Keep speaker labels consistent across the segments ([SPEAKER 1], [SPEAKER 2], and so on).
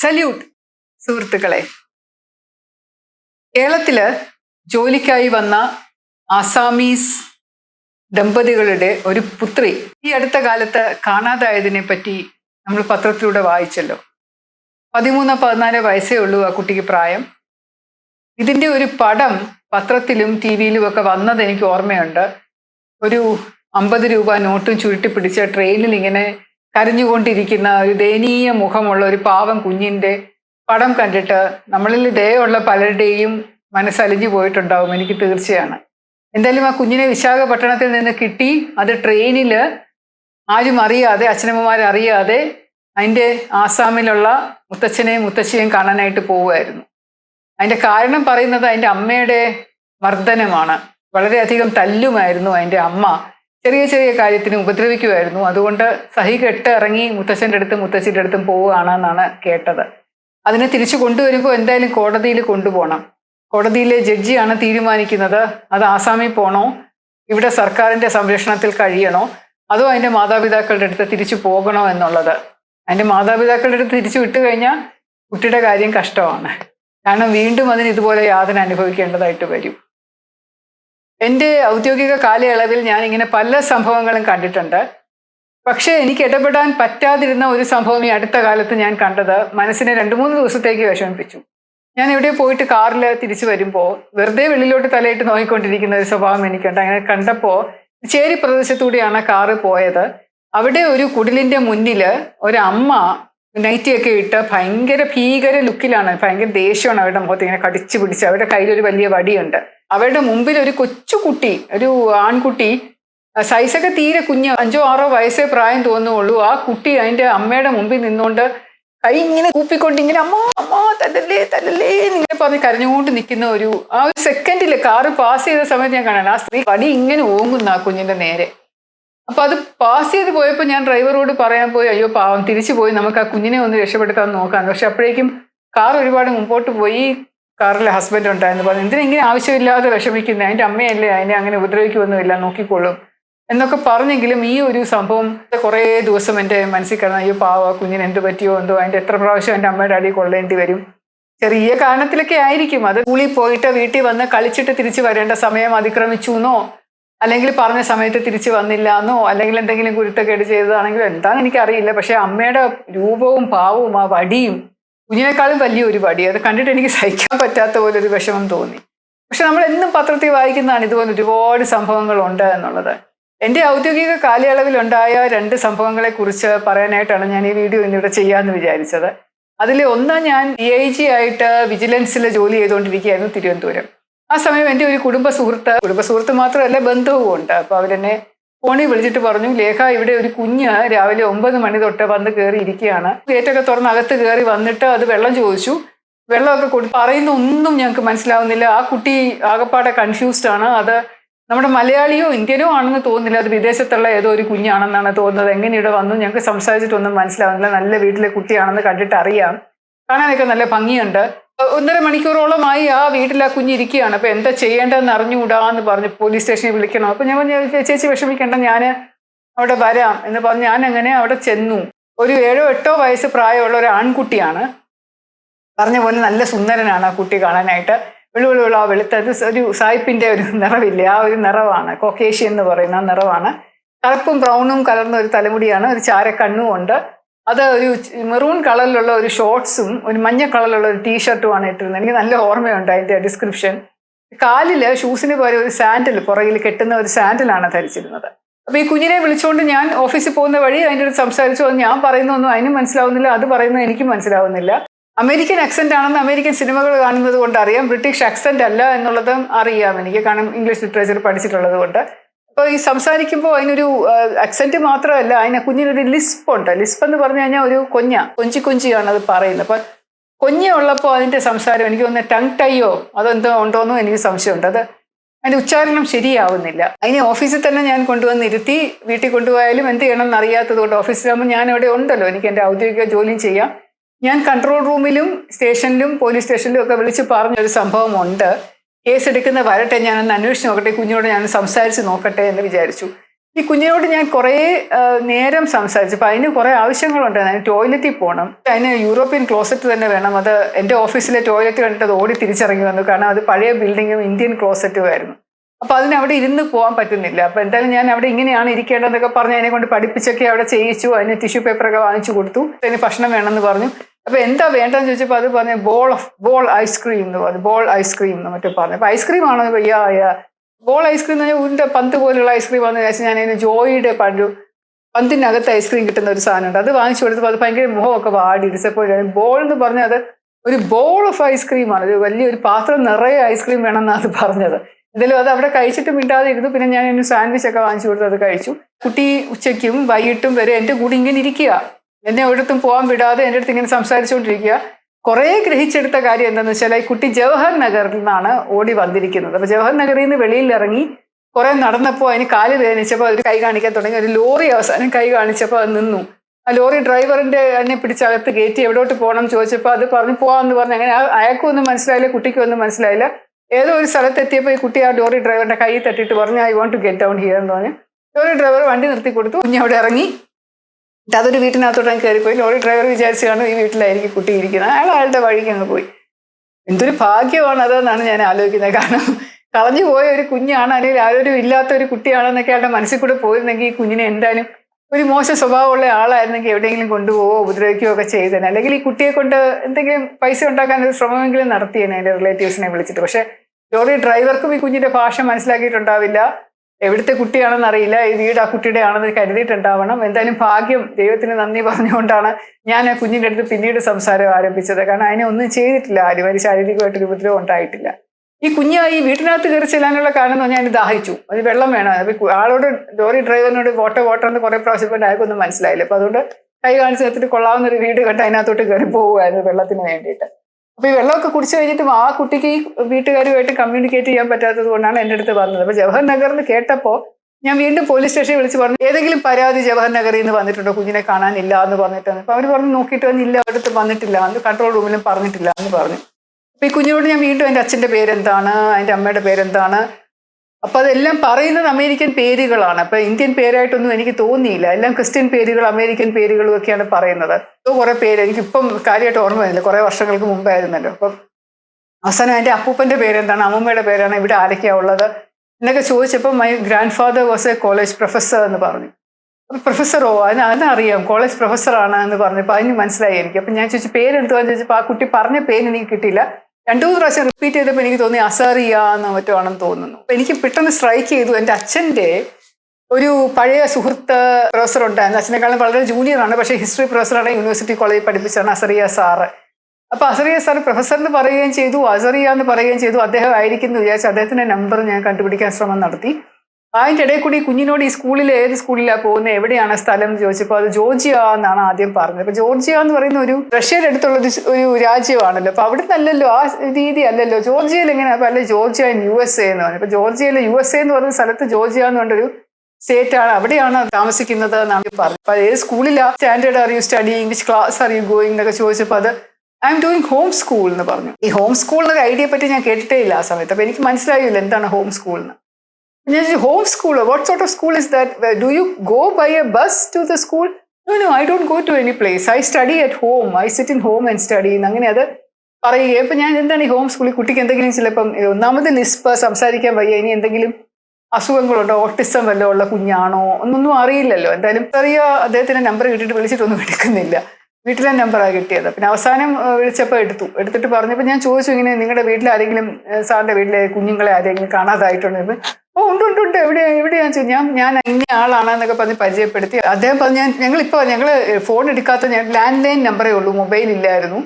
[SPEAKER 1] Salute സുഹൃത്തുക്കളെ. കേരളത്തിൽ ജോലിക്കായി വന്ന ആസാമീസ് ദമ്പതികളുടെ ഒരു പുത്രി ഈ അടുത്ത കാലത്ത് കാണാതായതിനെ പറ്റി നമ്മൾ പത്രത്തിലൂടെ വായിച്ചല്ലോ. പതിമൂന്ന് പതിനാല് വയസ്സേ ഉള്ളൂ ആ കുട്ടിക്ക് പ്രായം. ഇതിന്റെ ഒരു പടം പത്രത്തിലും ടി വിയിലും ഒക്കെ വന്നത് എനിക്ക് ഓർമ്മയുണ്ട്. ഒരു അമ്പത് രൂപ നോട്ടും ചുരുട്ടി പിടിച്ച ട്രെയിനിൽ ഇങ്ങനെ കരഞ്ഞുകൊണ്ടിരിക്കുന്ന ഒരു ദയനീയ മുഖമുള്ള ഒരു പാവം കുഞ്ഞിന്റെ പടം കണ്ടിട്ട് നമ്മളിൽ ദയുള്ള പലരുടെയും മനസ്സലിഞ്ഞു പോയിട്ടുണ്ടാവും എനിക്ക് തീർച്ചയാണ്. എന്തായാലും ആ കുഞ്ഞിനെ വിശാഖപട്ടണത്തിൽ നിന്ന് കിട്ടി. അത് ട്രെയിനിൽ ആരും അറിയാതെ അച്ഛനമ്മമാർ അറിയാതെ അതിന്റെ ആസാമിലുള്ള മുത്തച്ഛനെയും മുത്തശ്ശിയെയും കാണാനായിട്ട് പോവുമായിരുന്നു. അതിന്റെ കാരണം പറയുന്നത് അതിന്റെ അമ്മയുടെ മർദ്ദനമാണ്. വളരെയധികം തല്ലുമായിരുന്നു അതിന്റെ അമ്മ. ചെറിയ ചെറിയ കാര്യത്തിന് ഉപദ്രവിക്കുമായിരുന്നു അതുകൊണ്ട് സഹി കെട്ട് ഇറങ്ങി മുത്തശ്ശന്റെ അടുത്തും മുത്തശ്ശിന്റെ അടുത്തും പോവുകയാണെന്നാണ് കേട്ടത്. അതിനെ തിരിച്ചു കൊണ്ടുവരുമ്പോൾ എന്തായാലും കോടതിയിൽ കൊണ്ടുപോകണം. കോടതിയിലെ ജഡ്ജിയാണ് തീരുമാനിക്കുന്നത്. അത് ആസാമിൽ പോകണോ ഇവിടെ സർക്കാരിന്റെ സംരക്ഷണത്തിൽ കഴിയണോ? അതോ അതിന്റെ മാതാപിതാക്കളുടെ അടുത്ത് തിരിച്ചു പോകണോ എന്നുള്ളത്? അതിന്റെ മാതാപിതാക്കളുടെ അടുത്ത് തിരിച്ചു വിട്ടു കഴിഞ്ഞാൽ കുട്ടിയുടെ കാര്യം കഷ്ടമാണ്. കാരണം വീണ്ടും അതിന് ഇതുപോലെ യാതന അനുഭവിക്കേണ്ടതായിട്ട് വരും. എന്റെ ഔദ്യോഗിക കാലയളവിൽ ഞാൻ ഇങ്ങനെ പല സംഭവങ്ങളും കണ്ടിട്ടുണ്ട്. പക്ഷേ എനിക്ക് ഇടപെടാൻ പറ്റാതിരുന്ന ഒരു സംഭവം ഈ അടുത്ത കാലത്ത് ഞാൻ കണ്ടത് മനസ്സിനെ രണ്ട് മൂന്ന് ദിവസത്തേക്ക് വിഷമിപ്പിച്ചു. ഞാൻ എവിടെ പോയിട്ട് കാറിൽ തിരിച്ചു വരുമ്പോൾ വെറുതെ വെളിയിലോട്ട് തലയിട്ട് നോക്കിക്കൊണ്ടിരിക്കുന്ന ഒരു സ്വഭാവം എനിക്കുണ്ട്. അങ്ങനെ കണ്ടപ്പോൾ ചേരി പ്രദേശത്തൂടെയാണ് കാറ് പോയത്. അവിടെ ഒരു കുടിലിന്റെ മുന്നിൽ ഒരമ്മ നൈറ്റിയൊക്കെ ഇട്ട് ഭയങ്കര ഭീകര ലുക്കിലാണ് ഭയങ്കര ദേഷ്യമാണ് അവരുടെ മുഖത്ത് ഇങ്ങനെ കടിച്ചു പിടിച്ച്. അവരുടെ കയ്യിൽ ഒരു വലിയ വടിയുണ്ട്. അവരുടെ മുമ്പിൽ ഒരു കൊച്ചു കുട്ടി ഒരു ആൺകുട്ടി സൈസൊക്കെ തീരെ കുഞ്ഞ് അഞ്ചോ ആറോ വയസ്സേ പ്രായം തോന്നുള്ളൂ ആ കുട്ടി അതിന്റെ അമ്മയുടെ മുമ്പിൽ നിന്നുകൊണ്ട് കൈ ഇങ്ങനെ കൂപ്പിക്കൊണ്ട് ഇങ്ങനെ അമ്മ അമ്മ തല്ലല്ലേ തല്ലല്ലേ ഇങ്ങനെ പറഞ്ഞ് കരഞ്ഞുകൊണ്ട് നിൽക്കുന്ന ഒരു ആ ഒരു സെക്കൻഡിൽ കാറ് പാസ് ചെയ്ത സമയത്ത് ഞാൻ കാണാൻ ആ സ്ത്രീ വടി ഇങ്ങനെ ഓങ്ങുന്ന ആ കുഞ്ഞിന്റെ നേരെ. അപ്പൊ അത് പാസ് ചെയ്ത് പോയപ്പോൾ ഞാൻ ഡ്രൈവറോട് പറയാൻ പോയി അയ്യോ പാവം തിരിച്ചു പോയി നമുക്ക് ആ കുഞ്ഞിനെ ഒന്ന് രക്ഷപ്പെടുത്താൻ നോക്കാം. പക്ഷെ അപ്പോഴേക്കും കാർ ഒരുപാട് മുമ്പോട്ട് പോയി. കാറിലെ ഹസ്ബൻഡ് ഉണ്ടായിരുന്നു പറഞ്ഞു എന്തിനെങ്കിലും ആവശ്യമില്ലാതെ വിഷമിക്കുന്നത് അതിന്റെ അമ്മയല്ലേ അതിനെ അങ്ങനെ ഉപദ്രവിക്കുമൊന്നുമില്ല നോക്കിക്കോളും എന്നൊക്കെ പറഞ്ഞെങ്കിലും ഈ ഒരു സംഭവം കുറേ ദിവസം എന്റെ മനസ്സിൽ കിടന്ന അയ്യോ പാവ കുഞ്ഞിന് എന്ത് പറ്റിയോ എന്തോ അതിന്റെ എത്ര പ്രാവശ്യം എന്റെ അമ്മയുടെ അടി കൊള്ളേണ്ടി വരും? ചെറിയ കാരണത്തിലൊക്കെ ആയിരിക്കും. അത് സ്കൂളിൽ പോയിട്ട് വീട്ടിൽ വന്ന് കളിച്ചിട്ട് തിരിച്ചു വരേണ്ട സമയം അതിക്രമിച്ചു എന്നോ അല്ലെങ്കിൽ പറഞ്ഞ സമയത്ത് തിരിച്ചു വന്നില്ല എന്നോ അല്ലെങ്കിൽ എന്തെങ്കിലും കുരുത്തക്കേട് ചെയ്തതാണെങ്കിലും? എന്താണെന്ന് എനിക്കറിയില്ല. പക്ഷേ അമ്മയുടെ രൂപവും പാവവും ആ വടിയും കുഞ്ഞിനേക്കാളും വലിയ ഒരു പടി. അത് കണ്ടിട്ട് എനിക്ക് സഹിക്കാൻ പറ്റാത്ത പോലെ ഒരു വിഷമം തോന്നി. പക്ഷെ നമ്മൾ എന്നും പത്രത്തിൽ വായിക്കുന്നതാണ് ഇതുപോലെ ഒരുപാട് സംഭവങ്ങളുണ്ട് എന്നുള്ളത്. എന്റെ ഔദ്യോഗിക കാലയളവിൽ ഉണ്ടായ രണ്ട് സംഭവങ്ങളെ കുറിച്ച് പറയാനായിട്ടാണ് ഞാൻ ഈ വീഡിയോ ഇന്നിവിടെ ചെയ്യാമെന്ന് വിചാരിച്ചത്. അതിൽ ഒന്ന് ഞാൻ ഡി ഐ ജി ആയിട്ട് വിജിലൻസിൽ ജോലി ചെയ്തുകൊണ്ടിരിക്കുകയായിരുന്നു തിരുവനന്തപുരം. ആ സമയം എന്റെ ഒരു കുടുംബ സുഹൃത്ത് കുടുംബ സുഹൃത്ത് മാത്രമല്ല ബന്ധുവും ഉണ്ട് അപ്പോൾ അവരെന്നെ ഫോണിൽ വിളിച്ചിട്ട് പറഞ്ഞു ലേഖ ഇവിടെ ഒരു കുഞ്ഞ് രാവിലെ ഒമ്പത് മണി തൊട്ട് വന്ന് കയറി ഇരിക്കുകയാണ്. ഗേറ്റൊക്കെ തുറന്ന് അകത്ത് കയറി വന്നിട്ട് അത് വെള്ളം ചോദിച്ചു. വെള്ളമൊക്കെ കൊടുത്തു പറയുന്ന ഒന്നും ഞങ്ങൾക്ക് മനസ്സിലാവുന്നില്ല. ആ കുട്ടി ആകെപ്പാടെ കൺഫ്യൂസ്ഡ് ആണ്. അത് നമ്മുടെ മലയാളിയോ ഇന്ത്യനോ ആണെന്ന് തോന്നുന്നില്ല. അത് വിദേശത്തുള്ള ഏതോ ഒരു കുഞ്ഞാണെന്നാണ് തോന്നുന്നത്. എങ്ങനെ ഇവിടെ വന്നു? ഞങ്ങൾക്ക് സംസാരിച്ചിട്ടൊന്നും മനസ്സിലാവുന്നില്ല. നല്ല വീട്ടിലെ കുട്ടിയാണെന്ന് കണ്ടിട്ട് അറിയാം. കാണാനൊക്കെ നല്ല ഭംഗിയുണ്ട്. ഒന്നര മണിക്കൂറോളമായി ആ വീട്ടിൽ ആ കുഞ്ഞിരിക്കുകയാണ് അപ്പൊ എന്താ ചെയ്യേണ്ടതെന്ന് അറിഞ്ഞുകൂടാ എന്ന് പറഞ്ഞു പോലീസ് സ്റ്റേഷനിൽ വിളിക്കണം. അപ്പൊ ഞാൻ പറഞ്ഞു ചേച്ചി വിഷമിക്കേണ്ട ഞാൻ അവിടെ വരാം. എന്ന് പറഞ്ഞ് ഞാൻ അങ്ങനെ അവിടെ ചെന്നു. ഒരു ഏഴോ എട്ടോ വയസ്സ് പ്രായമുള്ള ഒരു ആൺകുട്ടിയാണ്. പറഞ്ഞ പോലെ നല്ല സുന്ദരനാണ് ആ കുട്ടി കാണാനായിട്ട്. വെളുവെളുള്ള ആ വെളുത്തത് ഒരു സായിപ്പിന്റെ ഒരു നിറവില്ലേ? ആ ഒരു നിറവാണ്. കൊക്കേഷ്യൻ എന്ന് പറയുന്ന നിറവാണ്. കറുപ്പും ബ്രൗണും കലർന്ന ഒരു തലമുടിയാണ്. ഒരു ചാരക്കണ്ണും ഉണ്ട്. അത് ഒരു മെറൂൺ കളറിലുള്ള ഒരു ഷോർട്സും ഒരു മഞ്ഞ കളറിലുള്ള ഒരു ടീഷർട്ടുമാണ് ഇട്ടിരുന്നത്. എനിക്ക് നല്ല ഓർമ്മയുണ്ട് അതിന്റെ ഡിസ്ക്രിപ്ഷൻ കാലിൽ ഷൂസിന് പകരം ഒരു സാൻഡിൽ പുറകിൽ കെട്ടുന്ന ഒരു സാൻഡിലാണ് ധരിച്ചിരുന്നത്. അപ്പോൾ ഈ കുഞ്ഞിനെ വിളിച്ചുകൊണ്ട് ഞാൻ ഓഫീസിൽ പോകുന്ന വഴി അതിന്റെ അടുത്ത് സംസാരിച്ചു. അത് ഞാൻ പറയുന്നൊന്നും അതിനും മനസ്സിലാവുന്നില്ല അത് പറയുന്നത് എനിക്കും മനസ്സിലാവുന്നില്ല. അമേരിക്കൻ അക്സെന്റ് ആണെന്ന് അമേരിക്കൻ സിനിമകൾ കാണുന്നത് കൊണ്ട് അറിയാം. ബ്രിട്ടീഷ് അക്സെന്റ് അല്ല എന്നുള്ളതും അറിയാം എനിക്ക്. കാരണം ഇംഗ്ലീഷ് ലിറ്ററേച്ചർ പഠിച്ചിട്ടുള്ളത് കൊണ്ട്. അപ്പോൾ ഈ സംസാരിക്കുമ്പോൾ അതിനൊരു അക്സെന്റ് മാത്രമല്ല അതിന് കുഞ്ഞിനൊരു ലിസ്പ് ഉണ്ട്. ലിസ്പ് എന്ന് പറഞ്ഞു കഴിഞ്ഞാൽ ഒരു കൊഞ്ഞ. കൊഞ്ചി കൊഞ്ചിയാണ് അത് പറയുന്നത്. അപ്പം കൊഞ്ഞ ഉള്ളപ്പോൾ അതിന്റെ സംസാരം എനിക്ക് ഒന്ന് ടങ് ടൈയോ അതെന്തോ ഉണ്ടോയെന്നും എനിക്ക് സംശയമുണ്ട്. അത് അതിന്റെ ഉച്ചാരണം ശരിയാവുന്നില്ല. അതിനെ ഓഫീസിൽ തന്നെ ഞാൻ കൊണ്ടുവന്ന് ഇരുത്തി വീട്ടിൽ കൊണ്ടുപോയാലും എന്ത് ചെയ്യണം എന്നറിയാത്തത് കൊണ്ട് ഓഫീസിലാകുമ്പോൾ ഞാൻ അവിടെ ഉണ്ടല്ലോ. എനിക്ക് എന്റെ ഔദ്യോഗിക ജോലിയും ചെയ്യാം. ഞാൻ കൺട്രോൾ റൂമിലും സ്റ്റേഷനിലും പോലീസ് സ്റ്റേഷനിലും ഒക്കെ വിളിച്ച് പറഞ്ഞൊരു സംഭവമുണ്ട്. കേസ് എടുക്കുന്ന വരട്ടെ ഞാനൊന്ന് അന്വേഷിച്ച് നോക്കട്ടെ കുഞ്ഞിനോട് ഞാൻ സംസാരിച്ച് നോക്കട്ടെ എന്ന് വിചാരിച്ചു. ഈ കുഞ്ഞിനോട് ഞാൻ കുറേ നേരം സംസാരിച്ചു. അപ്പൊ അതിന് കുറേ ആവശ്യങ്ങളുണ്ട്. അതിന് ടോയ്ലറ്റിൽ പോകണം. അതിന് യൂറോപ്യൻ ക്ലോസറ്റ് തന്നെ വേണം. അത് എന്റെ ഓഫീസിലെ ടോയ്ലറ്റ് കണ്ടിട്ട് അത് ഓടി തിരിച്ചിറങ്ങി വന്നു. കാരണം അത് പഴയ ബിൽഡിങ്ങും ഇന്ത്യൻ ക്ലോസറ്റും ആയിരുന്നു. അപ്പൊ അതിന് അവിടെ ഇരുന്ന് പോകാൻ പറ്റുന്നില്ല. അപ്പൊ എന്തായാലും ഞാൻ അവിടെ ഇങ്ങനെയാണ് ഇരിക്കേണ്ടതെന്നൊക്കെ പറഞ്ഞ് അതിനെ കൊണ്ട് പഠിപ്പിച്ചൊക്കെ അവിടെ ചെയ്യിച്ചു. അതിന് ടിഷ്യൂ പേപ്പറൊക്കെ വാങ്ങിച്ചു കൊടുത്തു. അതിന് ഭക്ഷണം വേണമെന്ന് പറഞ്ഞു. അപ്പൊ എന്താ വേണ്ടെന്ന് ചോദിച്ചപ്പോൾ അത് പറഞ്ഞു ബോൾ ഓഫ് ബോൾ ഐസ്ക്രീം എന്ന് പറഞ്ഞു. ബോൾ ഐസ്ക്രീം എന്ന് മറ്റേ പറഞ്ഞു. അപ്പൊ ഐസ്ക്രീം ആണോ? യാ യാ ബോൾ ഐസ്ക്രീം എന്ന് പറഞ്ഞാൽ ഉരുണ്ട പന്ത് പോലുള്ള ഐസ്ക്രീം ആണെന്ന് വിചാരിച്ചു ഞാൻ അതിന് ജോയിയുടെ പണ്ടു പന്തിനകത്ത് ഐസ്ക്രീം കിട്ടുന്ന ഒരു സാധനമുണ്ട് അത് വാങ്ങിച്ചു കൊടുത്തപ്പോൾ അത് ഭയങ്കര മുഖമൊക്കെ വാടി ഇടിച്ചപ്പോൾ ബോൾ എന്ന് പറഞ്ഞാൽ അത് ഒരു ബോൾ ഓഫ് ഐസ്ക്രീമാണ് ഒരു വലിയൊരു പാത്രം നിറയെ ഐസ്ക്രീം വേണമെന്നാണ് അത് പറഞ്ഞത്. എന്തായാലും അത് അവിടെ കഴിച്ചിട്ട് മിണ്ടാതെ ഇരുന്നു. പിന്നെ ഞാൻ ഒരു സാൻഡ്വിച്ച് ഒക്കെ വാങ്ങിച്ചു കൊടുത്ത് അത് കഴിച്ചു. കുട്ടി ഉച്ചയ്ക്കും വൈകിട്ടും വരെ എന്റെ കൂടി ഇങ്ങനെ ഇരിക്കുക എന്നെ ഒരിടത്തും പോകാൻ വിടാതെ എന്റെ അടുത്ത് ഇങ്ങനെ സംസാരിച്ചുകൊണ്ടിരിക്കുക. കുറേ ഗ്രഹിച്ചെടുത്ത കാര്യം എന്താണെന്ന് വെച്ചാൽ ഈ കുട്ടി ജവഹർ നഗറിൽ നിന്നാണ് ഓടി വന്നിരിക്കുന്നത്. അപ്പോൾ ജവഹർ നഗറിൽ നിന്ന് വെളിയിൽ ഇറങ്ങി കുറെ നടന്നപ്പോൾ അതിന് കാൽ വേദനിച്ചപ്പോൾ അവർ കൈ കാണിക്കാൻ തുടങ്ങി. ഒരു ലോറി അവസാനം കൈ കാണിച്ചപ്പോൾ അത് നിന്നു. ആ ലോറി ഡ്രൈവറിന്റെ എന്നെ പിടിച്ചകത്ത് കയറ്റി എവിടോട്ട് പോകണം ചോദിച്ചപ്പോൾ അത് പറഞ്ഞു പോവാന്ന് പറഞ്ഞു. അങ്ങനെ ആ- അയാൾക്കും ഒന്നും മനസ്സിലായില്ല കുട്ടിക്കൊന്നും മനസ്സിലായില്ല. ഏതോ ഒരു സ്ഥലത്ത് എത്തിയപ്പോൾ ഈ കുട്ടി ആ ലോറി ഡ്രൈവറിന്റെ കൈ തട്ടിയിട്ട് പറഞ്ഞു I want to get down here എന്ന് പറഞ്ഞു. ലോറി ഡ്രൈവർ വണ്ടി നിർത്തി കൊടുത്തു കുഞ്ഞ് അവിടെ ഇറങ്ങി. അതൊരു വീട്ടിനകത്തോട്ട് കയറിപ്പോയി. ലോറി ഡ്രൈവർ വിചാരിച്ചു കാണും ഈ വീട്ടിലായിരിക്കും കുട്ടി ഇരിക്കുന്നത്. അയാൾ അയാളുടെ വഴിക്ക് അങ്ങ് പോയി. എന്തൊരു ഭാഗ്യമാണ് അതെന്നാണ് ഞാൻ ആലോചിക്കുന്നത്. കാരണം കളഞ്ഞു പോയ ഒരു കുഞ്ഞാണ് അല്ലെങ്കിൽ ആരോരും ഇല്ലാത്ത ഒരു കുട്ടിയാണെന്നൊക്കെ അയാളുടെ മനസ്സിൽ കൂടെ പോയിരുന്നെങ്കിൽ ഈ കുഞ്ഞിനെ എന്തായാലും ഒരു മോശം സ്വഭാവമുള്ള ആളായിരുന്നെങ്കിൽ എവിടെയെങ്കിലും കൊണ്ടുപോവോ ഉപദ്രവിക്കുകയോ ഒക്കെ ചെയ്തേനെ. അല്ലെങ്കിൽ ഈ കുട്ടിയെ കൊണ്ട് എന്തെങ്കിലും പൈസ ഉണ്ടാക്കാൻ ഒരു ശ്രമമെങ്കിലും നടത്തിയേനെ എന്റെ റിലേറ്റീവ്സിനെ വിളിച്ചിട്ട്. പക്ഷേ ലോറി ഡ്രൈവർക്കും ഈ കുഞ്ഞിന്റെ ഭാഷ മനസ്സിലാക്കിയിട്ടുണ്ടാവില്ല. എവിടുത്തെ കുട്ടിയാണെന്ന് അറിയില്ല. ഈ വീട് ആ കുട്ടിയുടെ ആണെന്ന് കരുതിയിട്ടുണ്ടാവണം. എന്തായാലും ഭാഗ്യം ദൈവത്തിന് നന്ദി പറഞ്ഞുകൊണ്ടാണ് ഞാൻ ആ കുഞ്ഞിന്റെ അടുത്ത് പിന്നീട് സംസാരം ആരംഭിച്ചത്. കാരണം അതിനെ ഒന്നും ചെയ്തിട്ടില്ല. ആരും അതിന് ശാരീരികമായിട്ടൊരു ഉപദ്രവം ഉണ്ടായിട്ടില്ല. ഈ കുഞ്ഞ് ഈ വീട്ടിനകത്ത് കയറി ചെല്ലാനുള്ള കാരണം എന്ന് പറഞ്ഞാൽ അതിന് ദാഹിച്ചു. അത് വെള്ളം വേണം. അപ്പൊ ആളോട് ലോറി ഡ്രൈവറിനോട് വോട്ടോ വോട്ടോ എന്ന് കുറേ പ്രാവശ്യം കൊണ്ട് ആർക്കൊന്നും മനസ്സിലായില്ല. അപ്പൊ അതുകൊണ്ട് കൈ കാണിച്ച് നിർത്തിട്ട് കൊള്ളാവുന്ന ഒരു വീട് കണ്ട് അതിനകത്തോട്ട് കയറി പോവുമായിരുന്നു വെള്ളത്തിന് വേണ്ടിയിട്ട്. അപ്പൊ ഈ വെള്ളമൊക്കെ കുടിച്ചു കഴിഞ്ഞിട്ടും ആ കുട്ടിക്ക് ഈ വീട്ടുകാരുമായിട്ട് കമ്മ്യൂണിക്കേറ്റ് ചെയ്യാൻ പറ്റാത്തത് കൊണ്ടാണ് എന്റെ അടുത്ത് പറഞ്ഞത്. അപ്പൊ ജവഹർ നഗറിൽ കേട്ടപ്പോൾ ഞാൻ വീണ്ടും പോലീസ് സ്റ്റേഷനിൽ വിളിച്ച് പറഞ്ഞു ഏതെങ്കിലും പരാതി ജവഹർ നഗറിൽ നിന്ന് വന്നിട്ടുണ്ടോ? കുഞ്ഞിനെ കാണാനില്ല എന്ന് പറഞ്ഞിട്ടാണ് അപ്പൊ അവർ പറഞ്ഞു നോക്കിയിട്ട് വന്നില്ല അടുത്ത് വന്നിട്ടില്ല. എന്ന് കൺട്രോൾ റൂമിലും പറഞ്ഞിട്ടില്ല എന്ന് പറഞ്ഞു. അപ്പൊ ഈ കുഞ്ഞിനോട് ഞാൻ വീണ്ടും എന്റെ അച്ഛന്റെ പേരെന്താണ്? അതിന്റെ അമ്മയുടെ പേരെന്താണ്? അപ്പൊ അതെല്ലാം പറയുന്നത് അമേരിക്കൻ പേരുകളാണ്. അപ്പൊ ഇന്ത്യൻ പേരായിട്ടൊന്നും എനിക്ക് തോന്നിയില്ല. എല്ലാം ക്രിസ്ത്യൻ പേരുകൾ അമേരിക്കൻ പേരുകളും ഒക്കെയാണ് പറയുന്നത്. കുറെ പേര് എനിക്ക് ഇപ്പം കാര്യമായിട്ട് ഓർമ്മ വരുന്നില്ല കുറെ വർഷങ്ങൾക്ക് മുമ്പായിരുന്നല്ലോ. അപ്പം അവസാനം എന്റെ അപ്പൂപ്പന്റെ പേരെന്താണ്? അമ്മൂമ്മയുടെ പേരാണ് ഇവിടെ ആരൊക്കെയാ ഉള്ളത്? എന്നൊക്കെ ചോദിച്ചപ്പോൾ my grandfather was a college professor എന്ന് പറഞ്ഞു. അപ്പൊ പ്രൊഫസറോ അതിന് അതിനറിയാം കോളേജ് പ്രൊഫസറാണ് എന്ന് പറഞ്ഞപ്പോൾ അതിന് മനസ്സിലായി എനിക്ക്. അപ്പം ഞാൻ ചോദിച്ചു പേരെടുത്തു ചോദിച്ചപ്പോൾ ആ കുട്ടി പറഞ്ഞ പേര് എനിക്ക് കിട്ടിയില്ല. രണ്ടു മൂന്ന് പ്രാവശ്യം റിപ്പീറ്റ് ചെയ്തപ്പോൾ എനിക്ക് തോന്നി അസാറിയ എന്ന് മറ്റോ ആണെന്ന് തോന്നുന്നു. എനിക്ക് പെട്ടെന്ന് സ്ട്രൈക്ക് ചെയ്തു. എന്റെ അച്ഛന്റെ ഒരു പഴയ സുഹൃത്ത് പ്രൊഫസർ ഉണ്ടായിരുന്നു. അച്ഛനെക്കാളും വളരെ ജൂനിയറാണ് പക്ഷേ ഹിസ്റ്ററി പ്രൊഫസറാണ് യൂണിവേഴ്സിറ്റി കോളേജിൽ പഠിപ്പിച്ചാണ് അസറിയ സാറ്. അപ്പോൾ അസറിയ സാർ പ്രൊഫസറിന് പറയുകയും ചെയ്തു അസറിയ എന്ന് പറയുകയും ചെയ്തു. അദ്ദേഹം ആയിരിക്കും എന്ന് വിചാരിച്ചു അദ്ദേഹത്തിന്റെ നമ്പർ ഞാൻ കണ്ടുപിടിക്കാൻ ശ്രമം നടത്തി. അതിന്റെ ഇടയിൽ കൂടി കുഞ്ഞിനോട് ഈ സ്കൂളിൽ ഏത് സ്കൂളിലാണ് പോകുന്നത് എവിടെയാണ് സ്ഥലം എന്ന് ചോദിച്ചപ്പോൾ അത് ജോർജിയ എന്നാണ് ആദ്യം പറഞ്ഞത്. അപ്പൊ ജോർജിയ എന്ന് പറയുന്ന ഒരു റഷ്യയുടെ അടുത്തുള്ള ഒരു രാജ്യമാണല്ലോ. അപ്പൊ അവിടെ നിന്നല്ലല്ലോ ആ രീതി അല്ലല്ലോ. ജോർജിയയിൽ എങ്ങനെ അപ്പോൾ അല്ലെ Georgia in U S A എന്ന് പറഞ്ഞു അപ്പൊ ജോർജിയയിലെ യു എസ് എ എന്ന് പറയുന്ന സ്ഥലത്ത് ജോർജിയ എന്ന് പറഞ്ഞൊരു സ്റ്റേറ്റ് ആണ്. അവിടെയാണ് താമസിക്കുന്നത് എന്നാണ് പറഞ്ഞത്. അപ്പൊ ഏത് സ്കൂളിലാ standard are you study English class are you going എന്നൊക്കെ ചോദിച്ചപ്പോൾ അത് I'm doing home school എന്ന് പറഞ്ഞു. ഈ ഹോം സ്കൂൾ എന്നൊരു ഐഡിയയെ പറ്റി ഞാൻ കേട്ടിട്ടേ ഇല്ല ആ സമയത്ത്. അപ്പൊ എനിക്ക് മനസ്സിലായില്ല എന്താണ് ഹോം സ്കൂൾ എന്ന് home school what sort of school is that do you go by a bus to the school no no I don't go to any place I study at home I sit in home and study അങ്ങനെ അത് പറയുകയും. ഇപ്പം ഞാൻ എന്താണ് ഈ home സ്കൂളിൽ കുട്ടിക്ക് എന്തെങ്കിലും ചിലപ്പം ഒന്നാമത് നിസ്പ സംസാരിക്കാൻ വയ്യ. ഇനി എന്തെങ്കിലും അസുഖങ്ങളുണ്ടോ? ഓട്ടിസം വല്ലതും ഉള്ള കുഞ്ഞാണോ? ഒന്നൊന്നും അറിയില്ലല്ലോ. എന്തായാലും ചെറിയ അദ്ദേഹത്തിന്റെ നമ്പർ കിട്ടിയിട്ട് വിളിച്ചിട്ടൊന്നും എടുക്കുന്നില്ല. വീട്ടിലെ നമ്പറാണ് കിട്ടിയത്. പിന്നെ അവസാനം വിളിച്ചപ്പോൾ എടുത്തു. എടുത്തിട്ട് പറഞ്ഞപ്പോൾ ഞാൻ ചോദിച്ചു ഇങ്ങനെ നിങ്ങളുടെ വീട്ടിൽ ആരെങ്കിലും സാറിന്റെ വീട്ടിലെ കുഞ്ഞുങ്ങളെ ആരെങ്കിലും കാണാതായിട്ടുണ്ടോ എന്ന്. ഓ ഉണ്ട് ഉണ്ട് ഉണ്ട്. എവിടെ എവിടെയാന്ന് ചോദിച്ചു ഞാൻ ഞാൻ ഇന്ന ആളാണെന്നൊക്കെ പറഞ്ഞ് പരിചയപ്പെടുത്തി. അദ്ദേഹം പറഞ്ഞു ഞാൻ ഞങ്ങളിപ്പോൾ ഞങ്ങൾ ഫോൺ എടുക്കാത്ത ഞാൻ ലാൻഡ് ലൈൻ നമ്പറേ ഉള്ളൂ. മൊബൈൽ ഇല്ലായിരുന്നു.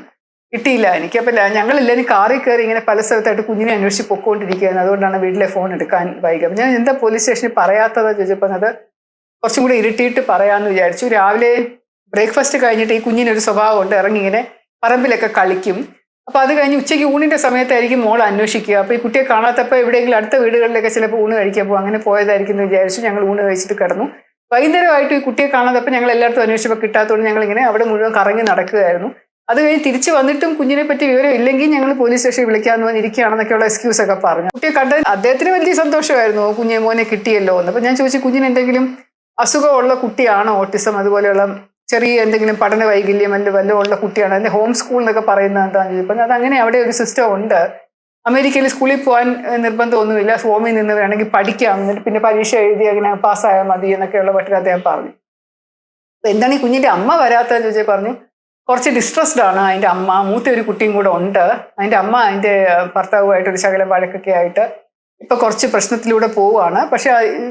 [SPEAKER 1] കിട്ടിയില്ല. എനിക്ക് അപ്പം ഞങ്ങൾ എല്ലാവരും കാറിൽ കയറി ഇങ്ങനെ പല സ്ഥലത്തായിട്ട് കുഞ്ഞിനെ അന്വേഷിച്ച് പൊക്കോണ്ടിരിക്കുകയായിരുന്നു. അതുകൊണ്ടാണ് വീട്ടിലെ ഫോൺ എടുക്കാൻ വൈകി അപ്പം ഞാൻ എന്താ പോലീസ് സ്റ്റേഷനിൽ പറയാത്തതെന്ന് ചോദിച്ചപ്പോൾ അത് കുറച്ചും കൂടി ഇരുട്ടിയിട്ട് പറയാമെന്ന് വിചാരിച്ചു. രാവിലെ ബ്രേക്ക്ഫാസ്റ്റ് കഴിഞ്ഞിട്ട് ഈ കുഞ്ഞിനൊരു സ്വഭാവമുണ്ട്. ഇറങ്ങി ഇങ്ങനെ പറമ്പിലൊക്കെ കളിക്കും. അപ്പൊ അത് കഴിഞ്ഞ് ഉച്ചയ്ക്ക് ഊണിന്റെ സമയത്തായിരിക്കും മോൾ അന്വേഷിക്കുക. അപ്പോൾ ഈ കുട്ടിയെ കാണാത്തപ്പോൾ എവിടെയെങ്കിലും അടുത്ത വീടുകളിലൊക്കെ ചിലപ്പോൾ ഊണ് കഴിക്കാൻ പോകും. അങ്ങനെ പോയതായിരിക്കും എന്ന് വിചാരിച്ചു ഞങ്ങൾ ഊണ് കഴിച്ചിട്ട് കിടന്നു. വൈകുന്നേരമായിട്ട് ഈ കുട്ടിയെ കാണാത്തപ്പോൾ ഞങ്ങൾ എല്ലായിടത്തും അന്വേഷിച്ചപ്പോൾ കിട്ടാത്തതുകൊണ്ട് ഞങ്ങൾ ഇങ്ങനെ അവിടെ മുഴുവൻ കറങ്ങി നടക്കുകയായിരുന്നു. അത് കഴിഞ്ഞ് തിരിച്ചു വന്നിട്ടും കുഞ്ഞിനെ പറ്റി വിവരം ഇല്ലെങ്കിൽ ഞങ്ങൾ പോലീസ് സ്റ്റേഷനിൽ വിളിക്കാമെന്ന് വന്നിരിക്കുകയാണെന്നൊക്കെയുള്ള എക്സ്ക്യൂസ് ഒക്കെ പറഞ്ഞു. കുട്ടിയെ കണ്ട അദ്ദേഹത്തിന് വലിയ സന്തോഷമായിരുന്നു. കുഞ്ഞെ മോനെ കിട്ടിയല്ലോ എന്ന്. അപ്പൊ ഞാൻ ചോദിച്ചു കുഞ്ഞിന് എന്തെങ്കിലും അസുഖമുള്ള കുട്ടിയാണോ ഓട്ടിസം അതുപോലെയുള്ള ചെറിയ എന്തെങ്കിലും പഠന വൈകല്യം അല്ലെങ്കിൽ വല്ലതും ഉള്ള കുട്ടിയാണ്. അതിന്റെ ഹോം സ്കൂൾ എന്നൊക്കെ പറയുന്നത് എന്താണെന്ന് ചോദിച്ചപ്പോൾ അത് അങ്ങനെ അവിടെ ഒരു സിസ്റ്റം ഉണ്ട്. അമേരിക്കയിൽ സ്കൂളിൽ പോകാൻ നിർബന്ധമൊന്നുമില്ല ഹോമിൽ നിന്ന് വേണമെങ്കിൽ പഠിക്കാം. എന്നിട്ട് പിന്നെ പരീക്ഷ എഴുതി അങ്ങനെ പാസ്സായാൽ മതി എന്നൊക്കെയുള്ള മട്ടിൽ അദ്ദേഹം പറഞ്ഞു. അപ്പം എന്താണ് ഈ കുഞ്ഞിന്റെ അമ്മ വരാത്തതെന്ന് ചോദിച്ചാൽ പറഞ്ഞു കുറച്ച് ഡിസ്ട്രസ്ഡ് ആണ് അതിന്റെ അമ്മ. മൂത്ത ഒരു കുട്ടിയും കൂടെ ഉണ്ട്. അതിന്റെ അമ്മ അതിന്റെ ഭർത്താവുമായിട്ട് ഒരു ശകലം വഴക്കൊക്കെ ആയിട്ട് ഇപ്പം കുറച്ച് പ്രശ്നത്തിലൂടെ പോവുകയാണ്. പക്ഷേ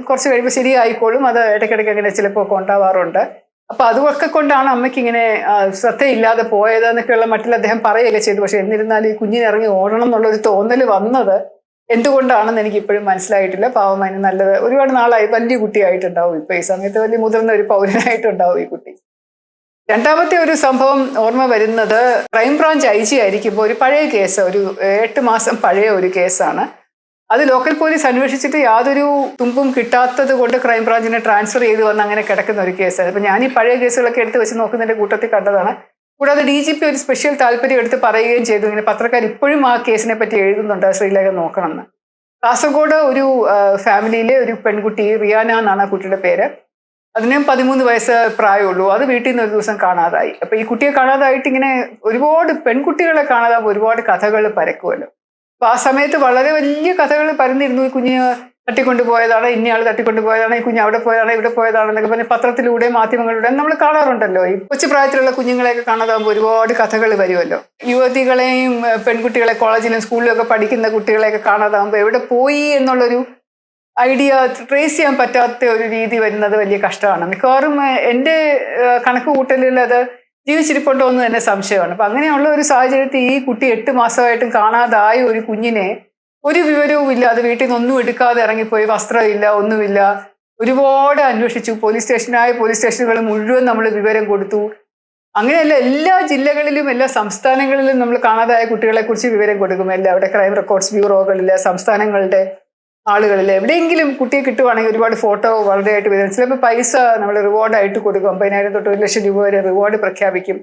[SPEAKER 1] കുറച്ച് കഴിയുമ്പോൾ ശരിയായിക്കോളും. അത് ഇടയ്ക്കിടയ്ക്ക് അങ്ങനെ ചിലപ്പോൾ ഒക്കെ ഉണ്ടാവാറുണ്ട്. അപ്പൊ അതൊക്കെ കൊണ്ടാണ് അമ്മയ്ക്ക് ഇങ്ങനെ ശ്രദ്ധയില്ലാതെ പോയത് എന്നൊക്കെയുള്ള മട്ടിൽ അദ്ദേഹം പറയുകയൊക്കെ ചെയ്തു. പക്ഷെ എന്നിരുന്നാലും ഈ കുഞ്ഞിനെ ഇറങ്ങി ഓടണം എന്നുള്ളൊരു തോന്നൽ വന്നത് എന്തുകൊണ്ടാണെന്ന് എനിക്ക് ഇപ്പോഴും മനസ്സിലായിട്ടില്ല. പാവം അതിന് നല്ലത് ഒരുപാട് നാളായി. വലിയ കുട്ടിയായിട്ടുണ്ടാവും ഇപ്പൊ. ഈ സമയത്ത് വലിയ മുതിർന്ന ഒരു പൗരനായിട്ടുണ്ടാവും ഈ കുട്ടി. രണ്ടാമത്തെ ഒരു സംഭവം ഓർമ്മ വരുന്നത് ക്രൈംബ്രാഞ്ച് ഐ ജി ആയിരിക്കുമ്പോൾ ഒരു പഴയ കേസ് ഒരു എട്ട് മാസം പഴയ ഒരു കേസാണ്. അത് ലോക്കൽ പോലീസ് അന്വേഷിച്ചിട്ട് യാതൊരു തുമ്പും കിട്ടാത്തത് കൊണ്ട് ക്രൈംബ്രാഞ്ചിനെ ട്രാൻസ്ഫർ ചെയ്ത് വന്ന് അങ്ങനെ കിടക്കുന്ന ഒരു കേസാണ് അപ്പൊ ഞാൻ ഈ പഴയ കേസുകളൊക്കെ എടുത്ത് വെച്ച് നോക്കുന്നതിന്റെ കൂട്ടത്തിൽ കണ്ടതാണ്. കൂടാതെ ഡി ജി പി ഒരു സ്പെഷ്യൽ താല്പര്യം എടുത്ത് പറയുകയും ചെയ്തു. ഇങ്ങനെ പത്രക്കാർ ഇപ്പോഴും ആ കേസിനെ പറ്റി എഴുതുന്നുണ്ട്. ശ്രീലേഖ നോക്കണം എന്ന് കാസർഗോഡ് ഒരു ഫാമിലിയിലെ ഒരു പെൺകുട്ടി റിയാന എന്നാണ് ആ കുട്ടിയുടെ പേര്. അതിന് പതിമൂന്ന് വയസ്സ് പ്രായമുള്ളൂ. അത് വീട്ടിൽ നിന്ന് ഒരു ദിവസം കാണാതായി. അപ്പൊ ഈ കുട്ടിയെ കാണാതായിട്ട് ഇങ്ങനെ ഒരുപാട് പെൺകുട്ടികളെ കാണാതാകുമ്പോൾ ഒരുപാട് കഥകൾ പരക്കുമല്ലോ. അപ്പൊ ആ സമയത്ത് വളരെ വലിയ കഥകൾ പരന്നിരുന്നു. ഈ കുഞ്ഞ് തട്ടിക്കൊണ്ടു പോയതാണ് ഇന്നയാൾ തട്ടിക്കൊണ്ടു പോയതാണ് ഈ കുഞ്ഞ് അവിടെ പോയതാണ് ഇവിടെ പോയതാണ് എന്നൊക്കെ പറഞ്ഞ് പത്രത്തിലൂടെ മാധ്യമങ്ങളിലൂടെ നമ്മൾ കാണാറുണ്ടല്ലോ. ഈ കൊച്ചു പ്രായത്തിലുള്ള കുഞ്ഞുങ്ങളെയൊക്കെ കാണാതാകുമ്പോൾ ഒരുപാട് കഥകൾ വരുമല്ലോ. യുവതികളെയും പെൺകുട്ടികളെ കോളേജിലും സ്കൂളിലും ഒക്കെ പഠിക്കുന്ന കുട്ടികളെയൊക്കെ കാണാതാകുമ്പോൾ എവിടെ പോയി എന്നുള്ളൊരു ഐഡിയ ട്രേസ് ചെയ്യാൻ പറ്റാത്ത ഒരു രീതി വരുന്നത് വലിയ കഷ്ടമാണ്. മിക്കവാറും എന്റെ കണക്ക് കൂട്ടലിൽ അത് ജീവിച്ചിരിപ്പുണ്ടോ എന്ന് തന്നെ സംശയമാണ്. അപ്പൊ അങ്ങനെയുള്ള ഒരു സാഹചര്യത്തിൽ ഈ കുട്ടി എട്ട് മാസമായിട്ടും കാണാതായ ഒരു കുഞ്ഞിനെ ഒരു വിവരവും ഇല്ലാതെ വീട്ടിൽ നിന്ന് ഒന്നും എടുക്കാതെ ഇറങ്ങിപ്പോയി വസ്ത്രമില്ല ഒന്നുമില്ല. ഒരുപാട് അന്വേഷിച്ചു. പോലീസ് സ്റ്റേഷനായ പോലീസ് സ്റ്റേഷനുകൾ മുഴുവൻ നമ്മൾ വിവരം കൊടുത്തു. അങ്ങനെയല്ല എല്ലാ ജില്ലകളിലും എല്ലാ സംസ്ഥാനങ്ങളിലും നമ്മൾ കാണാതായ കുട്ടികളെ കുറിച്ച് വിവരം കൊടുക്കും. എല്ലാ അവിടെ ക്രൈം റെക്കോർഡ്സ് ബ്യൂറോകളിലെ സംസ്ഥാനങ്ങളുടെ ആളുകളിൽ എവിടെയെങ്കിലും കുട്ടിയെ കിട്ടുവാണെങ്കിൽ ഒരുപാട് ഫോട്ടോ വളരെ ആയിട്ട് വരും ചിലപ്പോൾ പൈസ നമ്മൾ റിവാർഡായിട്ട് കൊടുക്കും. അമ്പതിനായിരം തൊട്ട് ഒരു ലക്ഷം രൂപ വരെ റിവാർഡ് പ്രഖ്യാപിക്കും.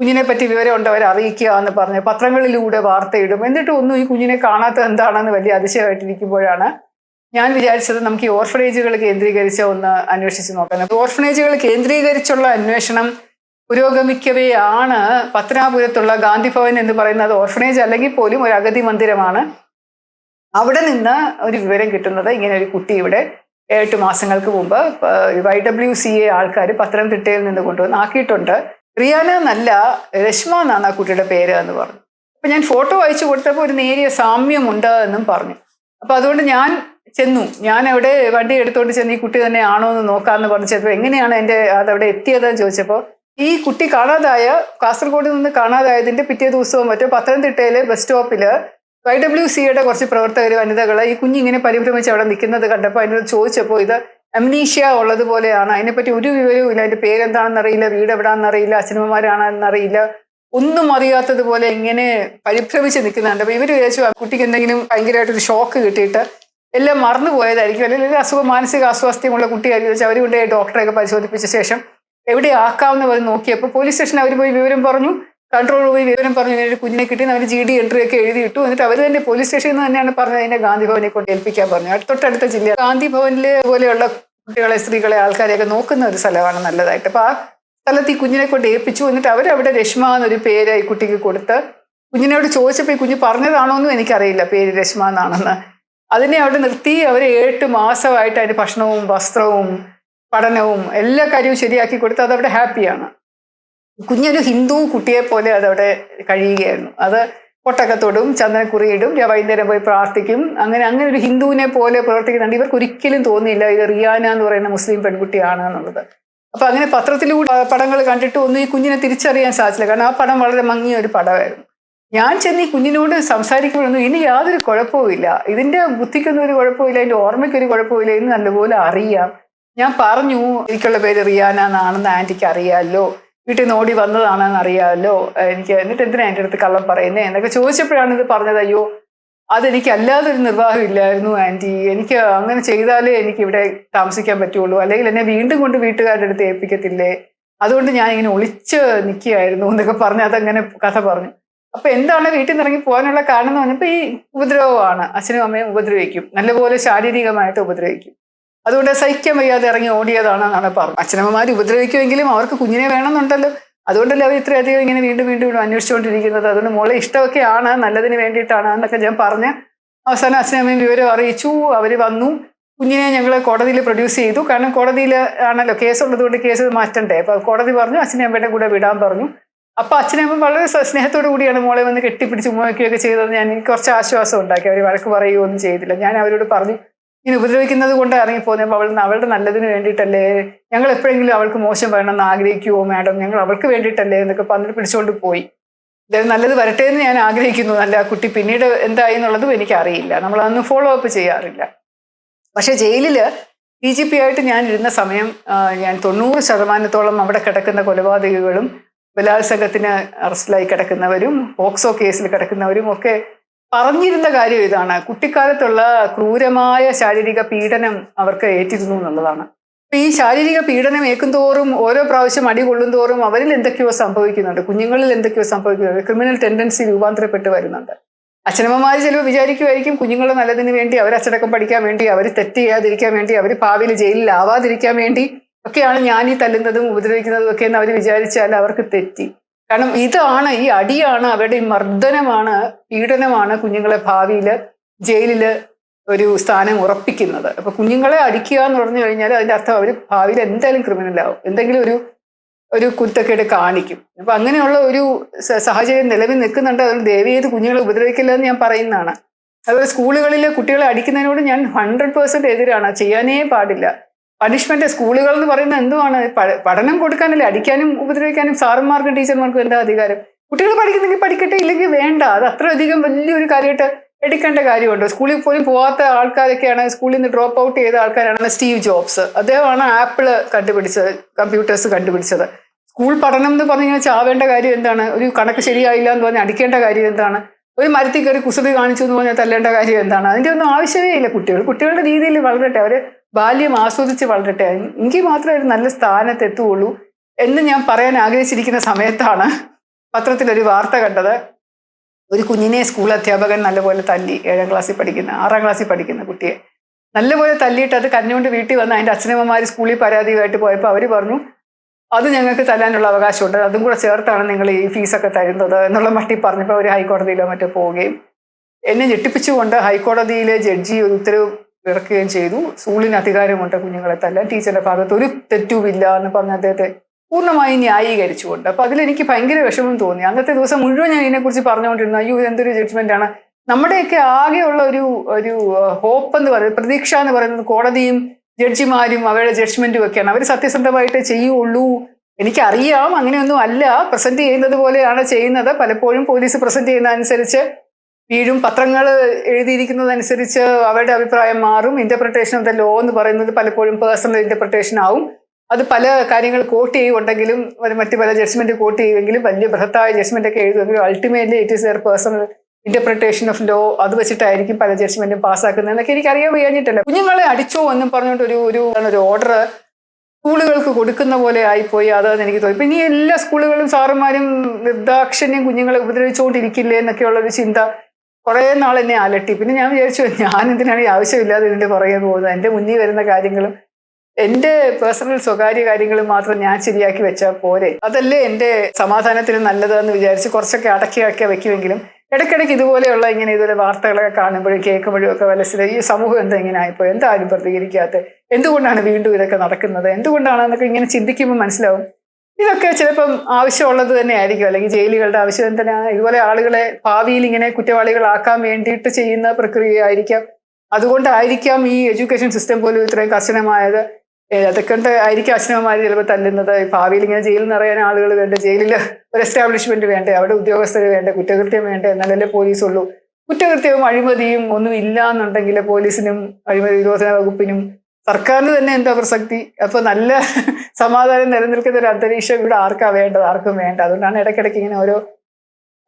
[SPEAKER 1] കുഞ്ഞിനെ പറ്റി വിവരം ഉണ്ടവരെ അറിയിക്കുക എന്ന് പറഞ്ഞ് പത്രങ്ങളിലൂടെ വാർത്തയിടും. എന്നിട്ട് ഒന്നും ഈ കുഞ്ഞിനെ കാണാത്തത് എന്താണെന്ന് വലിയ അതിശയമായിട്ടിരിക്കുമ്പോഴാണ് ഞാൻ വിചാരിച്ചത് നമുക്ക് ഈ ഓർഫനേജുകൾ കേന്ദ്രീകരിച്ച ഒന്ന് അന്വേഷിച്ച് നോക്കാം. ഓർഫനേജുകൾ കേന്ദ്രീകരിച്ചുള്ള അന്വേഷണം പുരോഗമിക്കവെയാണ് പത്തനാപുരത്തുള്ള ഗാന്ധി ഭവൻ എന്ന് പറയുന്നത് ഓർഫനേജ് അല്ലെങ്കിൽ പോലും ഒരു അഗതി മന്ദിരമാണ്. അവിടെ നിന്ന് ഒരു വിവരം കിട്ടുന്നത് ഇങ്ങനെ ഒരു കുട്ടി ഇവിടെ എട്ട് മാസങ്ങൾക്ക് മുമ്പ് വൈ ഡബ്ല്യു സി എ ആൾക്കാർ പത്തനംതിട്ടയിൽ നിന്ന് കൊണ്ടുവന്ന് ആക്കിയിട്ടുണ്ട്. റിയാന എന്നല്ല രശ്മ എന്നാണ് ആ കുട്ടിയുടെ പേര് എന്ന് പറഞ്ഞു. അപ്പൊ ഞാൻ ഫോട്ടോ അയച്ചു കൊടുത്തപ്പോൾ ഒരു നേരിയ സാമ്യമുണ്ട് എന്നും പറഞ്ഞു. അപ്പൊ അതുകൊണ്ട് ഞാൻ ചെന്നു. ഞാൻ അവിടെ വണ്ടി എടുത്തോണ്ട് ചെന്ന് ഈ കുട്ടി തന്നെ ആണോ എന്ന് നോക്കാമെന്ന് പറഞ്ഞു ചെന്നപ്പോൾ എങ്ങനെയാണ് എന്റെ അതവിടെ എത്തിയതെന്ന് ചോദിച്ചപ്പോൾ ഈ കുട്ടി കാണാതായ കാസർഗോഡ് നിന്ന് കാണാതായതിന്റെ പിറ്റേ ദിവസവും മറ്റോ പത്തനംതിട്ടയിലെ ബസ് സ്റ്റോപ്പിൽ വൈ ഡബ്ല്യു സിയുടെ കുറച്ച് പ്രവർത്തകർ വനിതകൾ ഈ കുഞ്ഞിങ്ങനെ പരിഭ്രമിച്ച് അവിടെ നിൽക്കുന്നത് കണ്ടപ്പോൾ അതിനോട് ചോദിച്ചപ്പോൾ ഇത് അമ്നീഷ്യ ഉള്ളതുപോലെയാണ്. അതിനെപ്പറ്റി ഒരു വിവരവും ഇല്ല അതിന്റെ പേരെന്താണെന്ന് അറിയില്ല വീട് എവിടാണെന്ന് അറിയില്ല അച്ഛനമ്മമാരാണെന്ന് അറിയില്ല ഒന്നും അറിയാത്തതുപോലെ ഇങ്ങനെ പരിഭ്രമിച്ച് നിൽക്കുന്നുണ്ട്. അപ്പോൾ ഇവർ വിചാരിച്ചു ആ കുട്ടിക്ക് എന്തെങ്കിലും ഭയങ്കരമായിട്ടൊരു ഷോക്ക് കിട്ടിയിട്ട് എല്ലാം മറന്നു പോയതായിരിക്കും. അല്ലെങ്കിൽ ഒരു അസുഖം മാനസിക അസ്വാസ്ഥ്യമുള്ള കുട്ടിയായിരിക്കും. വെച്ചാൽ അവർ ഡോക്ടറെയൊക്കെ പരിശോധിപ്പിച്ച ശേഷം എവിടെ ആക്കാമെന്ന് പറഞ്ഞ് നോക്കിയപ്പോൾ പോലീസ് സ്റ്റേഷനിൽ അവർ പോയി വിവരം പറഞ്ഞു. കൺട്രോൾ പോയി വിവരം പറഞ്ഞു. ഒരു കുഞ്ഞിനെ കിട്ടി അവർ ജി ഡി എൻട്രി ഒക്കെ എഴുതിയിട്ടു എന്നിട്ട് അവർ തന്നെ പോലീസ് സ്റ്റേഷനിൽ നിന്ന് തന്നെയാണ് പറഞ്ഞത് അതിനെ ഗാന്ധി ഭവനെ കൊണ്ട് ഏൽപ്പിക്കാൻ പറഞ്ഞു തൊട്ടടുത്ത ജില്ല ഗാന്ധി ഭവനിൽ പോലെയുള്ള കുട്ടികളെ സ്ത്രീകളെ ആൾക്കാരെയൊക്കെ നോക്കുന്ന ഒരു സ്ഥലമാണ് നല്ലതായിട്ട്. അപ്പൊ ആ സ്ഥലത്ത് ഈ കുഞ്ഞിനെ കൊണ്ട് ഏൽപ്പിച്ചു. എന്നിട്ട് അവരവിടെ രശ്മ എന്നൊരു പേര് ഈ കുട്ടിക്ക് കൊടുത്ത് കുഞ്ഞിനോട് ചോദിച്ചപ്പോൾ ഈ കുഞ്ഞ് പറഞ്ഞതാണോ എന്നും എനിക്കറിയില്ല. പേര് രശ്മ എന്നാണെന്ന്. അതിനെ അവിടെ നിർത്തി. അവർ ഏട്ട് മാസമായിട്ട് അതിന് ഭക്ഷണവും വസ്ത്രവും പഠനവും എല്ലാ കാര്യവും ശരിയാക്കി കൊടുത്ത് അതവിടെ ഹാപ്പിയാണ് കുഞ്ഞൊരു ഹിന്ദു കുട്ടിയെ പോലെ അതവിടെ കഴിയുകയായിരുന്നു. അത് പൊട്ടൊക്കെ തൊടും ചന്ദനക്കുറിയിടും വൈകുന്നേരം പോയി പ്രാർത്ഥിക്കും. അങ്ങനെ അങ്ങനെ ഒരു ഹിന്ദുവിനെ പോലെ പ്രവർത്തിക്കുന്നുണ്ട്. ഇവർക്ക് ഒരിക്കലും തോന്നിയില്ല ഇത് റിയാന എന്ന് പറയുന്ന മുസ്ലിം പെൺകുട്ടിയാണ് എന്നുള്ളത്. അപ്പൊ അങ്ങനെ പത്രത്തിലൂടെ പടങ്ങൾ കണ്ടിട്ട് ഒന്നും ഈ കുഞ്ഞിനെ തിരിച്ചറിയാൻ സാധിച്ചില്ല. കാരണം ആ പടം വളരെ മങ്ങിയ ഒരു പടമായിരുന്നു. ഞാൻ ചെന്ന് ഈ കുഞ്ഞിനോട് സംസാരിക്കുമ്പോഴൊന്നും ഇനി യാതൊരു കുഴപ്പവുമില്ല. ഇതിന്റെ ബുദ്ധിക്കൊന്നും ഒരു കുഴപ്പമില്ല ഇതിന്റെ ഓർമ്മയ്ക്കൊരു കുഴപ്പമില്ല എന്ന് നല്ലപോലെ അറിയാം. ഞാൻ പറഞ്ഞു എനിക്കുള്ള പേര് റിയാന എന്നാണെന്ന് ആന്റിക്ക് അറിയാമല്ലോ വീട്ടിൽ നിന്ന് ഓടി വന്നതാണെന്ന് അറിയാമല്ലോ. എനിക്ക് എന്നിട്ട് എന്തിനാ എന്റെ അടുത്ത് കള്ളം പറയുന്നത് എന്നൊക്കെ ചോദിച്ചപ്പോഴാണ് ഇത് പറഞ്ഞത് അയ്യോ അതെനിക്ക് അല്ലാതൊരു നിർവാഹം ഇല്ലായിരുന്നു ആന്റി. എനിക്ക് അങ്ങനെ ചെയ്താലേ എനിക്ക് ഇവിടെ താമസിക്കാൻ പറ്റുള്ളൂ. അല്ലെങ്കിൽ എന്നെ വീണ്ടും കൊണ്ട് വീട്ടുകാരുടെ അടുത്ത് ഏൽപ്പിക്കത്തില്ലേ? അതുകൊണ്ട് ഞാൻ ഇങ്ങനെ ഒളിച്ച് നിൽക്കുകയായിരുന്നു എന്നൊക്കെ പറഞ്ഞ് അതങ്ങനെ കഥ പറഞ്ഞു. അപ്പൊ എന്താണ് വീട്ടിൽ നിന്ന് ഇറങ്ങി പോകാനുള്ള കാരണം എന്ന് പറഞ്ഞപ്പോൾ ഈ ഉപദ്രവമാണ്. അച്ഛനും അമ്മയും ഉപദ്രവിക്കും. നല്ലപോലെ ശാരീരികമായിട്ട് ഉപദ്രവിക്കും. അതുകൊണ്ട് സഹിക്കാൻ വയ്യാതെ ഇറങ്ങി ഓടിയതാണെന്നാണ് പറഞ്ഞത്. അച്ഛനമ്മമാർ ഉപദ്രവിക്കുമെങ്കിലും അവർക്ക് കുഞ്ഞിനെ വേണമെന്നുണ്ടല്ലോ. അതുകൊണ്ടല്ലേ അവർ ഇത്രയധികം ഇങ്ങനെ വീണ്ടും വീണ്ടും ഇവിടെ അന്വേഷിച്ചുകൊണ്ടിരിക്കുന്നത്. അതുകൊണ്ട് മോളെ ഇഷ്ടമൊക്കെയാണ് നല്ലതിന് വേണ്ടിയിട്ടാണ് എന്നൊക്കെ ഞാൻ പറഞ്ഞ് അവസാനം അച്ഛനമ്മയും വിവരം അറിയിച്ചു. അവർ വന്നു. കുഞ്ഞിനെ ഞങ്ങൾ കോടതിയിൽ പ്രൊഡ്യൂസ് ചെയ്തു. കാരണം കോടതിയിൽ ആണല്ലോ കേസ് ഉള്ളതുകൊണ്ട് കേസ് മാറ്റണ്ടേ. അപ്പോൾ കോടതി പറഞ്ഞു അച്ഛനെ അമ്മയുടെ കൂടെ വിടാൻ പറഞ്ഞു. അപ്പോൾ അച്ഛനമ്മ വളരെ സ്നേഹത്തോടു കൂടിയാണ് മോളെ വന്ന് കെട്ടിപ്പിടിച്ച് ഉമ്മവയ്ക്കുകയൊക്കെ ചെയ്തത് ഞാൻ എനിക്ക് കുറച്ച് ആശ്വാസം ഉണ്ടാക്കി. അവർ വഴക്ക് പറയുകയൊന്നും ചെയ്തില്ല. ഞാൻ അവരോട് പറഞ്ഞു ഇങ്ങനെ ഉപദ്രവിക്കുന്നത് കൊണ്ട് ഇറങ്ങിപ്പോകുന്നത് അവൾ അവളുടെ നല്ലതിന് വേണ്ടിയിട്ടല്ലേ? ഞങ്ങൾ എപ്പോഴെങ്കിലും അവൾക്ക് മോശം വരണമെന്ന് ആഗ്രഹിക്കുമോ മാഡം? ഞങ്ങൾ അവൾക്ക് വേണ്ടിയിട്ടല്ലേ എന്നൊക്കെ പറഞ്ഞിട്ട് പിടിച്ചുകൊണ്ട് പോയി. എന്തായാലും നല്ലത് വരട്ടെ എന്ന് ഞാൻ ആഗ്രഹിക്കുന്നു. നല്ല ആ കുട്ടി പിന്നീട് എന്തായി എന്നുള്ളതും എനിക്കറിയില്ല. നമ്മൾ അന്ന് ഫോളോ അപ്പ് ചെയ്യാറില്ല. പക്ഷെ ജയിലിൽ ഡി ജി പി ആയിട്ട് ഞാൻ ഇരുന്ന സമയം ഞാൻ തൊണ്ണൂറ് ശതമാനത്തോളം അവിടെ കിടക്കുന്ന കൊലപാതകങ്ങളും ബലാത്സംഗത്തിന് അറസ്റ്റിലായി കിടക്കുന്നവരും പോക്സോ കേസിൽ കിടക്കുന്നവരും ഒക്കെ പറഞ്ഞിരുന്ന കാര്യം ഇതാണ്. കുട്ടിക്കാലത്തുള്ള ക്രൂരമായ ശാരീരിക പീഡനം അവർക്ക് ഏറ്റിരുന്നു എന്നുള്ളതാണ്. ഈ ശാരീരിക പീഡനം ഏക്കുംതോറും ഓരോ പ്രാവശ്യം അടി കൊള്ളുന്തോറും അവരിൽ എന്തൊക്കെയോ സംഭവിക്കുന്നുണ്ട്. കുഞ്ഞുങ്ങളിൽ എന്തൊക്കെയോ സംഭവിക്കുന്നുണ്ട്. ക്രിമിനൽ ടെൻഡൻസി രൂപാന്തരപ്പെട്ട് വരുന്നുണ്ട്. അച്ഛനമ്മമാർ ചിലപ്പോൾ വിചാരിക്കുമായിരിക്കും കുഞ്ഞുങ്ങളുടെ നല്ലതിന് വേണ്ടി അവർ അച്ചടക്കം പഠിക്കാൻ വേണ്ടി അവർ തെറ്റ് ചെയ്യാതിരിക്കാൻ വേണ്ടി അവർ ഭാവിയിൽ ജയിലിലാവാതിരിക്കാൻ വേണ്ടി ഒക്കെയാണ് ഞാൻ ഈ തല്ലുന്നതും ഉപദ്രവിക്കുന്നതും ഒക്കെ എന്ന് അവർ വിചാരിച്ചാൽ അവർക്ക് തെറ്റി. കാരണം ഇതാണ് ഈ അടിയാണ് അവരുടെ ഈ മർദ്ദനമാണ് പീഡനമാണ് കുഞ്ഞുങ്ങളെ ഭാവിയിൽ ജയിലിൽ ഒരു സ്ഥാനം ഉറപ്പിക്കുന്നത്. അപ്പൊ കുഞ്ഞുങ്ങളെ അടിക്കുക എന്ന് പറഞ്ഞു കഴിഞ്ഞാൽ അതിന്റെ അർത്ഥം അവർ ഭാവിയിൽ എന്തായാലും ക്രിമിനൽ ആവും. എന്തെങ്കിലും ഒരു ഒരു കുറ്റക്കേട് കാണിക്കും. അപ്പൊ അങ്ങനെയുള്ള ഒരു സാഹചര്യം നിലവിൽ നിൽക്കുന്നുണ്ട്. അതുകൊണ്ട് ദേവി ചെയ്ത് കുഞ്ഞുങ്ങളെ ഉപദ്രവിക്കില്ല എന്ന് ഞാൻ പറയുന്നതാണ്. അതുപോലെ സ്കൂളുകളിലെ കുട്ടികളെ അടിക്കുന്നതിനോട് ഞാൻ ഹൺഡ്രഡ് പേഴ്സെന്റ് എതിരാണ്. ചെയ്യാനേ പാടില്ല. പണിഷ്മെന്റ് സ്കൂളുകൾ എന്ന് പറയുന്നത് എന്തുവാണ്? പഠനം കൊടുക്കാനല്ലേ അടിക്കാനും ഉപദ്രവിക്കാനും സാറന്മാർക്കും ടീച്ചർമാർക്കും എന്താ അധികാരം? കുട്ടികൾ പഠിക്കുന്നെങ്കിൽ പഠിക്കട്ടെ ഇല്ലെങ്കിൽ വേണ്ട. അത് അത്രയധികം വലിയൊരു കാര്യമായിട്ട് എടുക്കേണ്ട കാര്യമുണ്ട്. സ്കൂളിൽ പോലും പോകാത്ത ആൾക്കാരൊക്കെയാണ് സ്കൂളിൽ നിന്ന് ഡ്രോപ്പ് ഔട്ട് ചെയ്ത ആൾക്കാരാണ് സ്റ്റീവ് ജോബ്സ്. അദ്ദേഹമാണ് ആപ്പിൾ കണ്ടുപിടിച്ചത് കമ്പ്യൂട്ടേഴ്സ് കണ്ടുപിടിച്ചത്. സ്കൂൾ പഠനം എന്ന് പറഞ്ഞു കഴിഞ്ഞാൽ ചാവേണ്ട കാര്യം എന്താണ്? ഒരു കണക്ക് ശരിയായില്ല എന്ന് പറഞ്ഞാൽ അടിക്കേണ്ട കാര്യം എന്താണ്? ഒരു മരത്തിൽ കയറി കുസൃതി കാണിച്ചു എന്ന് പറഞ്ഞാൽ തല്ലേണ്ട കാര്യം എന്താണ്? അതിന്റെ ഒന്നും ആവശ്യമേ ഇല്ല കുട്ടികൾ കുട്ടികളുടെ രീതിയിൽ വളരട്ടെ. അവർ ബാല്യം ആസ്വദിച്ച് വളരട്ടെ. എങ്കിൽ മാത്രമേ ഒരു നല്ല സ്ഥാനത്ത് എത്തുകയുള്ളൂ എന്ന് ഞാൻ പറയാൻ ആഗ്രഹിച്ചിരിക്കുന്ന സമയത്താണ് പത്രത്തിലൊരു വാർത്ത കണ്ടത്. ഒരു കുഞ്ഞിനെ സ്കൂൾ അധ്യാപകൻ നല്ലപോലെ തല്ലി ഏഴാം ക്ലാസ്സിൽ പഠിക്കുന്ന ആറാം ക്ലാസ്സിൽ പഠിക്കുന്ന കുട്ടിയെ. നല്ലപോലെ തല്ലിയിട്ട് അത് കരഞ്ഞുകൊണ്ട് വീട്ടിൽ വന്ന് അതിന്റെ അച്ഛനമ്മമാർ സ്കൂളിൽ പരാതിയുമായിട്ട് പോയപ്പോൾ അവർ പറഞ്ഞു അത് ഞങ്ങൾക്ക് തല്ലാനുള്ള അവകാശമുണ്ട്. അതും കൂടെ ചേർത്താണ് നിങ്ങൾ ഈ ഫീസൊക്കെ തരുന്നത് എന്നുള്ള മട്ടി പറഞ്ഞപ്പോൾ അവർ ഹൈക്കോടതിയിലോ മറ്റോ പോവുകയും എന്നെ ഞെട്ടിപ്പിച്ചുകൊണ്ട് ഹൈക്കോടതിയിലെ ജഡ്ജി ഒരു ഉത്തരവ് ഇറക്കുകയും ചെയ്തു. സ്കൂളിന് അധികാരമുണ്ട് കുഞ്ഞുങ്ങളെ തല്ലാൻ ടീച്ചറിന്റെ ഭാഗത്ത് ഒരു തെറ്റുമില്ല എന്ന് പറഞ്ഞ അദ്ദേഹത്തെ പൂർണമായി ന്യായീകരിച്ചുകൊണ്ട്. അപ്പൊ അതിലെനിക്ക് ഭയങ്കര വിഷമം തോന്നി. അന്നത്തെ ദിവസം മുഴുവൻ ഞാൻ ഇതിനെക്കുറിച്ച് പറഞ്ഞുകൊണ്ടിരുന്നു. അയ്യോ ഇതെന്തൊരു ജഡ്ജ്മെന്റ് ആണ്. നമ്മുടെയൊക്കെ ആകെയുള്ള ഒരു ഒരു ഹോപ്പ് എന്ന് പറയുന്നത് പ്രതീക്ഷ എന്ന് പറയുന്നത് കോടതിയും ജഡ്ജിമാരും അവരുടെ ജഡ്ജ്മെന്റും ഒക്കെയാണ്. അവർ സത്യസന്ധമായിട്ട് ചെയ്യുള്ളൂ. എനിക്കറിയാം അങ്ങനെയൊന്നും അല്ല. പ്രസന്റ് ചെയ്യുന്നത് പോലെയാണ് ചെയ്യുന്നത്. പലപ്പോഴും പോലീസ് പ്രസന്റ് ചെയ്യുന്ന അനുസരിച്ച് വീഴും. പത്രങ്ങൾ എഴുതിയിരിക്കുന്നതനുസരിച്ച് അവരുടെ അഭിപ്രായം മാറും. ഇന്റർപ്രിട്ടേഷൻ ഓഫ് ദ ലോ എന്ന് പറയുന്നത് പലപ്പോഴും പേഴ്സണൽ ഇന്റർപ്രിട്ടേഷൻ ആവും. അത് പല കാര്യങ്ങൾ കോട്ട് ചെയ്യുണ്ടെങ്കിലും മറ്റ് പല ജഡ്ജ്മെന്റ് കോട്ട് ചെയ്യുമെങ്കിലും വലിയ ബൃഹത്തായ ജഡ്ജ്മെന്റ് ഒക്കെ എഴുതുമെങ്കിലും ultimately it is their personal interpretation of law അത് വെച്ചിട്ടായിരിക്കും പല ജഡ്ജ്മെന്റും പാസ്സാക്കുന്നത് എന്നൊക്കെ എനിക്ക് അറിയാൻ വയ്യാഞ്ഞിട്ടല്ല കുഞ്ഞുങ്ങളെ അടിച്ചോ എന്നും പറഞ്ഞുകൊണ്ട് ഒരു ഒരു ഒരു ഓർഡർ സ്കൂളുകൾക്ക് കൊടുക്കുന്ന പോലെ ആയിപ്പോയി. അതാണ് എനിക്ക് തോന്നി. ഇനി എല്ലാ സ്കൂളുകളും സാറുമാരും നിർദാക്ഷിണ്യം കുഞ്ഞുങ്ങളെ ഉപദ്രവിച്ചുകൊണ്ടിരിക്കില്ലേ എന്നൊക്കെയുള്ള ഒരു ചിന്ത കുറേ നാൾ എന്നെ അലട്ടി. പിന്നെ ഞാൻ വിചാരിച്ചു ഞാൻ എന്തിനാണ് ഈ ആവശ്യമില്ലാതെ ഇതിന്റെ പുറകെ പോകുന്നത്? എന്റെ മുന്നിൽ വരുന്ന കാര്യങ്ങളും എന്റെ പേഴ്സണൽ സ്വകാര്യ കാര്യങ്ങളും മാത്രം ഞാൻ ശരിയാക്കി വെച്ചാൽ പോരെ? അതല്ലേ എന്റെ സമാധാനത്തിന് നല്ലതെന്ന് വിചാരിച്ച് കുറച്ചൊക്കെ അടക്കിയൊക്കെ വെക്കുമെങ്കിലും ഇടയ്ക്കിടയ്ക്ക് ഇതുപോലെയുള്ള ഇങ്ങനെ ഇതുപോലെ വാർത്തകളൊക്കെ കാണുമ്പോഴും കേൾക്കുമ്പോഴും ഒക്കെ വലസിൽ ഈ സമൂഹം എന്താ ഇങ്ങനെ ആയിപ്പോ എന്താരും പ്രതികരിക്കാത്ത എന്തുകൊണ്ടാണ് വീണ്ടും ഇതൊക്കെ നടക്കുന്നത്? എന്തുകൊണ്ടാണ് എന്നൊക്കെ ഇങ്ങനെ ചിന്തിക്കുമ്പോൾ മനസ്സിലാവും? ഇതൊക്കെ ചിലപ്പം ആവശ്യമുള്ളത് തന്നെ ആയിരിക്കും അല്ലെങ്കിൽ ജയിലുകളുടെ ആവശ്യം എന്തിനാ ഇതുപോലെ ആളുകളെ ഭാവിയിൽ ഇങ്ങനെ കുറ്റവാളികളാക്കാൻ വേണ്ടിയിട്ട് ചെയ്യുന്ന പ്രക്രിയ ആയിരിക്കാം അതുകൊണ്ടായിരിക്കാം ഈ എഡ്യൂക്കേഷൻ സിസ്റ്റം പോലും ഇത്രയും കർശനമായത്. അതൊക്കെ ആയിരിക്കും അച്ഛനമ്മമാർ ചിലപ്പോൾ തല്ലുന്നത്. ഭാവിയിൽ ഇങ്ങനെ ജയിലിൽ നിറയാൻ ആളുകൾ വേണ്ട? ജയിലിൽ ഒരു എസ്റ്റാബ്ലിഷ്മെന്റ് വേണ്ടേ? അവിടെ ഉദ്യോഗസ്ഥർ വേണ്ടേ? കുറ്റകൃത്യം വേണ്ടേ? എന്നാലല്ലേ പോലീസ് ഉള്ളൂ കുറ്റകൃത്യവും അഴിമതിയും ഒന്നും ഇല്ല എന്നുണ്ടെങ്കിൽ പോലീസിനും അഴിമതി നിരോധന വകുപ്പിനും സർക്കാരിന് തന്നെ എന്താ പ്രസക്തി. അപ്പൊ നല്ല സമാധാനം നിലനിൽക്കുന്ന ഒരു അന്തരീക്ഷം ഇവിടെ ആർക്കാ വേണ്ടത്? ആർക്കും വേണ്ട. അതുകൊണ്ടാണ് ഇടയ്ക്കിടയ്ക്ക് ഇങ്ങനെ ഒരു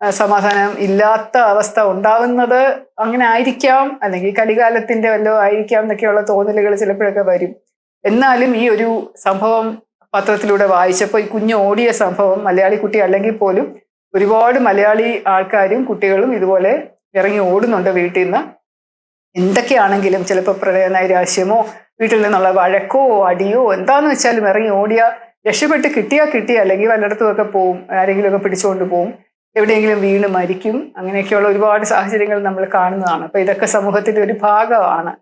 [SPEAKER 1] സമാധാനം ഇല്ലാത്ത അവസ്ഥ ഉണ്ടാവുന്നത് അങ്ങനെ ആയിരിക്കാം. അല്ലെങ്കിൽ കലികാലത്തിന്റെ വല്ലതും ആയിരിക്കാം എന്നൊക്കെയുള്ള തോന്നലുകൾ ചിലപ്പോഴൊക്കെ വരും. എന്നാലും ഈ ഒരു സംഭവം പത്രത്തിലൂടെ വായിച്ചപ്പോൾ ഈ കുഞ്ഞ് ഓടിയ സംഭവം മലയാളി കുട്ടി അല്ലെങ്കിൽ പോലും ഒരുപാട് മലയാളി ആൾക്കാരും കുട്ടികളും ഇതുപോലെ ഇറങ്ങി ഓടുന്നുണ്ട് വീട്ടിൽ നിന്ന്. എന്തൊക്കെയാണെങ്കിലും ചിലപ്പോൾ പ്രണയ നൈരാശ്യമോ വീട്ടിൽ നിന്നുള്ള വഴക്കോ അടിയോ എന്താന്ന് വെച്ചാലും ഇറങ്ങി ഓടിയ രക്ഷപ്പെട്ട് കിട്ടിയാ കിട്ടിയ അല്ലെങ്കിൽ വല്ലയിടത്തുമൊക്കെ പോവും ആരെങ്കിലുമൊക്കെ പിടിച്ചുകൊണ്ട് പോവും എവിടെയെങ്കിലും വീണ് മരിക്കും അങ്ങനെയൊക്കെയുള്ള ഒരുപാട് സാഹചര്യങ്ങൾ നമ്മൾ കാണുന്നതാണ്. അപ്പൊ ഇതൊക്കെ സമൂഹത്തിന്റെ ഒരു ഭാഗമാണ്.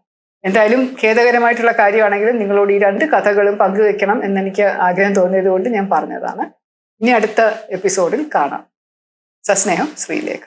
[SPEAKER 1] എന്തായാലും ഖേദകരമായിട്ടുള്ള കാര്യമാണെങ്കിലും നിങ്ങളോട് ഈ രണ്ട് കഥകളും പങ്കുവെക്കണം എന്നെനിക്ക് ആഗ്രഹം തോന്നിയത് കൊണ്ട് ഞാൻ പറഞ്ഞതാണ്. ഇനി അടുത്ത എപ്പിസോഡിൽ കാണാം. സസ്നേഹം ശ്രീലേഖ.